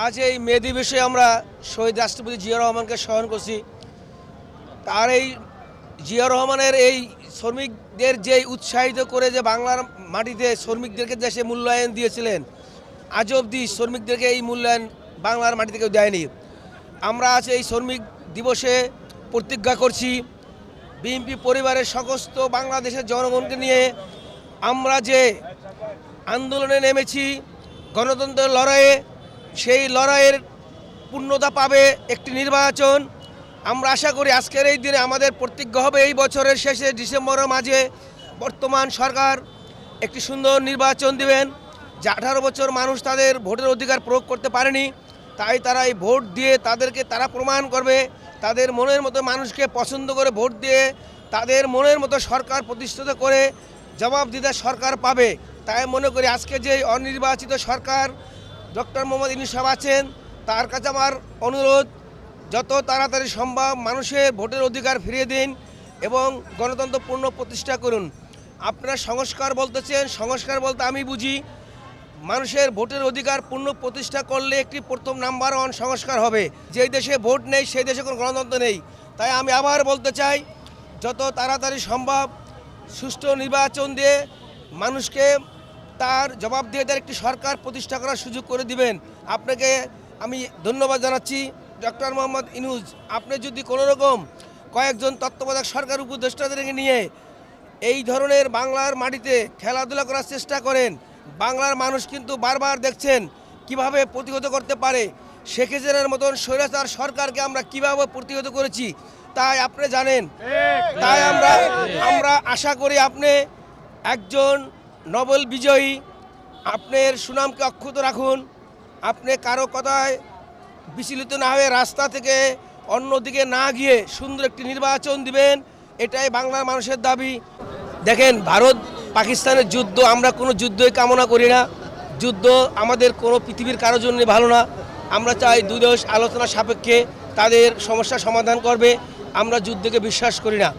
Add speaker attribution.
Speaker 1: আজ এই মে দিবসে আমরা শহীদ রাষ্ট্রপতি জিয়া রহমানকে স্মরণ করছি। তার এই জিয়া রহমানের এই শ্রমিকদের যে উৎসাহিত করে যে বাংলার মাটিতে শ্রমিকদেরকে যে সে মূল্যায়ন দিয়েছিলেন, আজ অবধি শ্রমিকদেরকে এই মূল্যায়ন বাংলার মাটিতে কেউ দেয়নি। আমরা আজ এই শ্রমিক দিবসে প্রতিজ্ঞা করছি, বিএনপি পরিবারের সমস্ত বাংলাদেশের জনগণকে নিয়ে আমরা যে আন্দোলনে নেমেছি, গণতন্ত্রের লড়াইয়ে সেই লড়াইয়ের পূর্ণতা পাবে একটি নির্বাচন। আমরা আশা করি আজকের এই দিনে আমাদের প্রতিজ্ঞ হবে এই বছরের শেষে ডিসেম্বরের মাঝে বর্তমান সরকার একটি সুন্দর নির্বাচন দিবেন, যে আঠারো বছর মানুষ তাদের ভোটের অধিকার প্রয়োগ করতে পারেনি। তাই তারা এই ভোট দিয়ে তাদেরকে তারা প্রমাণ করবে, তাদের মনের মতো মানুষকে পছন্দ করে ভোট দিয়ে তাদের মনের মতো সরকার প্রতিষ্ঠিত করে জবাবদিহিতা সরকার পাবে। তাই মনে করি আজকে যে অনির্বাচিত সরকার ডক্টর মোহাম্মদ ইনুস সাহেব আছেন, তার কাছে আমার অনুরোধ, যত তাড়াতাড়ি সম্ভব মানুষের ভোটের অধিকার ফিরিয়ে দিন এবং গণতন্ত্র পূর্ণ প্রতিষ্ঠা করুন। আপনারা সংস্কার বলতেছেন, সংস্কার বলতে আমি বুঝি, মানুষের ভোটের অধিকার পূর্ণ প্রতিষ্ঠা করলে একটি প্রথম নাম্বার ওয়ান সংস্কার হবে। যেই দেশে ভোট নেই, সেই দেশে কোনো গণতন্ত্র নেই। তাই আমি আবার বলতে চাই, যত তাড়াতাড়ি সম্ভব সুষ্ঠু নির্বাচন দিয়ে মানুষকে তার জবাব দিয়ে তার একটি সরকার প্রতিষ্ঠা করার সুযোগ করে দিবেন। আপনাকে আমি ধন্যবাদ জানাচ্ছি। ডক্টর মোহাম্মদ ইনুজ আপনি যদি কোনো রকম কয়েকজন তত্ত্বাবধায়ক সরকার উপদেষ্টাদেরকে নিয়ে এই ধরনের বাংলার মাটিতে খেলাধুলা করার চেষ্টা করেন বাংলার মানুষ কিন্তু বারবার দেখছেন কীভাবে প্রতিহত করতে পারে। শেখ হাসিনার মতন স্বৈরাচার সরকারকে আমরা কীভাবে প্রতিহত করেছি তাই আপনি জানেন। তাই আমরা আমরা আশা করি আপনি একজন নোবেল বিজয়ী আপনার সুনামকে অক্ষুত রাখুন। আপনি কারও কথায় বিচলিত না হয়ে রাস্তা থেকে অন্যদিকে না গিয়ে সুন্দর একটি নির্বাচন দিবেন, এটাই বাংলার মানুষের দাবি। দেখেন, ভারত পাকিস্তানের যুদ্ধ, আমরা কোনো যুদ্ধই কামনা করি না। যুদ্ধ আমাদের কোনো পৃথিবীর কারোর জন্য ভালো না। আমরা চাই দুই দেশ আলোচনা সাপেক্ষে তাদের সমস্যার সমাধান করবে, আমরা যুদ্ধকে বিশ্বাস করি না।